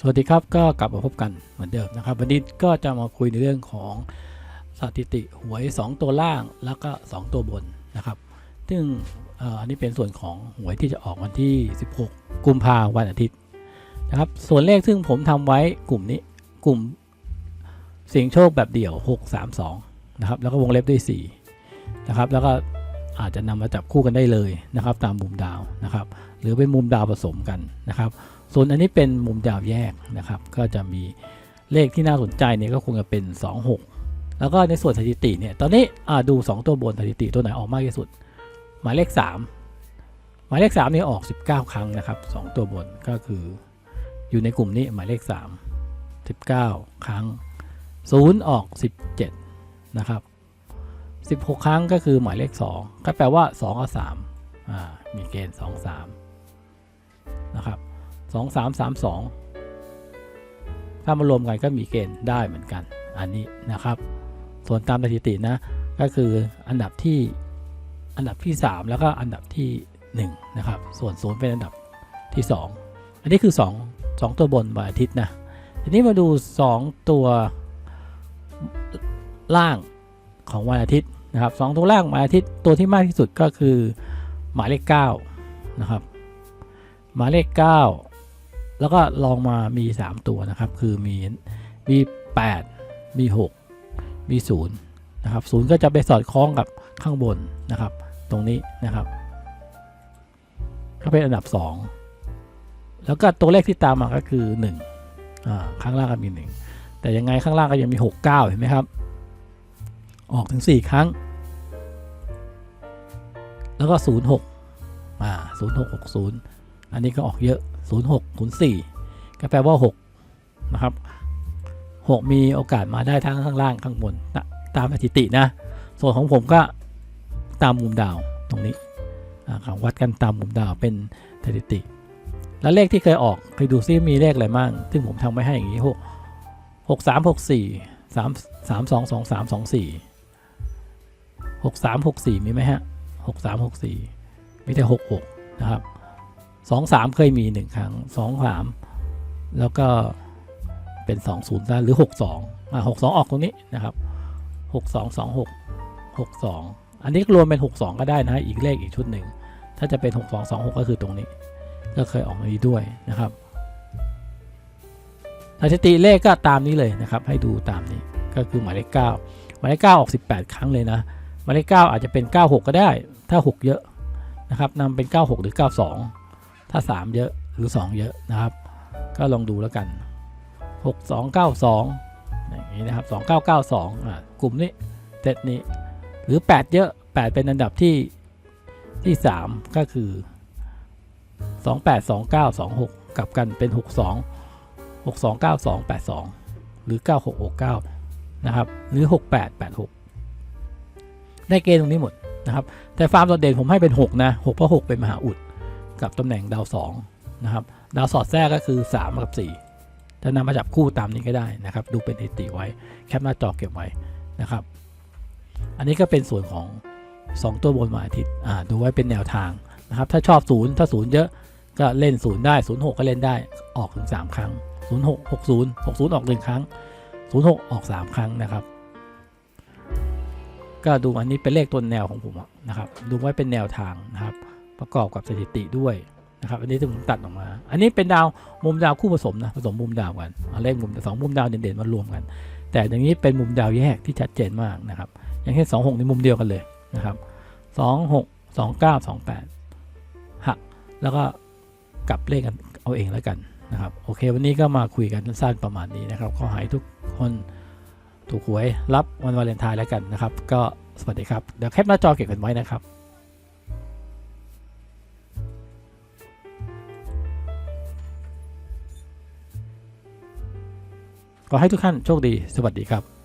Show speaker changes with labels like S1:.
S1: สวัสดีครับก็กลับมาพบกันเหมือนเดิมนะครับ วันนี้ก็จะมาคุยในเรื่องของสถิติหวย 2 ตัวล่างแล้วก็ 2 ตัวบนนะครับ ซึ่งอันนี้เป็นส่วนของหวยที่จะออกวันที่ 16 กุมภาวันอาทิตย์นะครับ ส่วนเลขซึ่งผมทำไว้กลุ่มนี้กลุ่มเสียงโชคแบบเดี่ยว 632นะครับแล้วก็วงเล็บด้วย4นะครับแล้วก็อาจจะนำมาจับคู่กันได้เลยนะครับ ตามมุมดาวนะครับ หรือเป็นมุมดาวผสมกันนะครับ ส่วนอันนี้เป็นมุมดาวแยกนะครับ ก็จะมีเลขที่น่าสนใจเนี่ยก็คงจะเป็น 26 แล้วก็ในส่วนสถิติเนี่ยตอนนี้ดู 2 ตัวบนสถิติตัวไหนออกมากที่สุด หมายเลข 3 หมายเลข3นี่ออก 19 ครั้งนะครับ 2 ตัวบนก็คืออยู่ในกลุ่มนี้หมายเลข 3 19 ครั้ง 0 ออก 17 นะครับ 16 ครั้งก็คือหมายเลข 2 ก็แปลว่า 2 กับ3อ่ามีเกณฑ์ 2 3 นะครับ สองสามสามสองถ้ามารวมกันก็มีเกณฑ์ได้เหมือนกัน อันนี้นะครับ ส่วนตามสถิตินะ ก็คืออันดับที่อันดับที่ 3 แล้วก็อันดับที่ 1 นะครับ ส่วนศูนย์เป็นอันดับที่ 2 อันนี้คือ 2 2 ตัวบนวันอาทิตย์นะ ทีนี้มาดู 2 ตัวล่างของวันอาทิตย์นะครับสองตัวล่างวันอาทิตย์ตัวที่มากที่สุดก็คือหมายเลข9นะครับหมายเลข9 แล้วก็ลองมามี 3 ตัวนะครับ คือมีมี 8 มี 6 มี 0 นะครับ0ก็จะไปสอดคล้องกับข้างบนนะครับ ตรงนี้นะครับ ก็เป็นอันดับ 2 แล้วก็ตัวเลขที่ตามมาก็คือ1อ่าข้างล่างก็มี 1 แต่ยังไงข้างล่างก็ยังมี 6 9 เห็นไหมครับ ออกถึง 4 ครั้ง แล้วก็ 0 6อ่า0 6 6 0 อันนี้ก็ออกเยอะ 06 04 ก็แปลว่า 6 นะครับ 6 มีโอกาสมาได้ทั้งข้างล่างข้างบนนะตามสถิตินะ ส่วนของผมก็ตามมุมดาวตรงนี้ของวัดกันตามมุมดาวเป็นสถิติ แล้วเลขที่เคยออกเคยดูซิมีเลขอะไรบ้างซึ่งผมทำไว้ให้อย่างนี้ 6 6 3 6 4 3 3 2 2 3 2 4 6 3 6 4 มีไหมฮะ 6 3 6 4 มีแต่ 6 6 นะครับ สองสามเคยมีหนึ่งครั้งสองสามแล้วก็เป็นสองศูนย์ซะหรือหกสองอ่าหกสองออกตรงนี้นะครับหกสองสองหกหกสองอันนี้รวมเป็นหกสองก็ได้นะอีกเลขอีกชุดหนึ่งถ้าจะเป็นหกสองสองหกก็คือตรงนี้ ก็เคยออกมานี้ด้วยนะครับสถิติเลขก็ตามนี้เลยนะครับ ให้ดูตามนี้ก็คือหมายเลขเก้าหมายเลขเก้าออกสิบแปดครั้งเลยนะหมายเลขเก้าอาจจะเป็นเก้าหกก็ได้ ถ้าหกเยอะนะครับนำเป็นเก้าหกหรือเก้าสอง ถ้า 3 เยอะหรือ 2 เยอะนะครับ ก็ลองดูแล้วกัน 6 2 9 2 อย่างนี้นะครับ 2 9 9 2อ่ากลุ่มนี้เซตนี้ หรือ 8 เยอะ 8 เป็นอันดับที่ที่ 3 ก็คือ 2 8 2 9 2 6 กลับกันเป็น 6 2 6 2 9 2 8 2 หรือ 9 6 6 9 นะครับ หรือ 6 8 8 6 ได้เกณฑ์ตรงนี้หมดนะครับ แต่ฟาร์มตัวเด่นผมให้เป็น 6 นะ 6 เพราะ 6 เป็นมหาอุด กับตำแหน่งดาว2นะครับดาวสอดแทรกก็คือ 3 กับ 4 จะนำมาจับคู่ตามนี้ก็ได้นะครับ ดูเป็นสถิติไว้แคปหน้าจอเก็บไว้นะครับ อันนี้ก็เป็นส่วนของ 2 ตัวบนวันอาทิตย์อ่าดูไว้เป็นแนวทางนะครับ ถ้าชอบ 0 ถ้า 0 เยอะก็เล่น 0 ได้ 06 ก็เล่นได้ออกถึง 3 ครั้ง 06 60 60 ออก 1 ครั้ง 06 ออก 3 ครั้งนะครับ ก็ดูอันนี้เป็นเลขต้นแนวของผมนะครับ ดูไว้เป็นแนวทางนะครับ ประกอบกับสถิติด้วยนะครับอันนี้ที่ผมตัดออกมา อันนี้เป็นดาวมุมดาวคู่ผสมนะผสมมุมดาวกันเอาเลขมุมสองมุมดาวเด่นๆมารวมกัน แต่อย่างนี้เป็นมุมดาวแยกที่ชัดเจนมากนะครับอย่างเช่นสองหกในมุมเดียวกันเลยนะครับสองหกสองเก้าสองแปดหักแล้วก็กลับเลขกันเอาเองแล้วกันนะครับโอเค วันนี้ก็มาคุยกันสั้นๆประมาณนี้นะครับขอให้ทุกคนถูกหวยรับวันวาเลนไทน์แล้วกันนะครับ ก็สวัสดีครับ เดี๋ยวแคปหน้าจอเก็บกันไว้นะครับ ขอให้ทุกท่านโชคดี สวัสดีครับ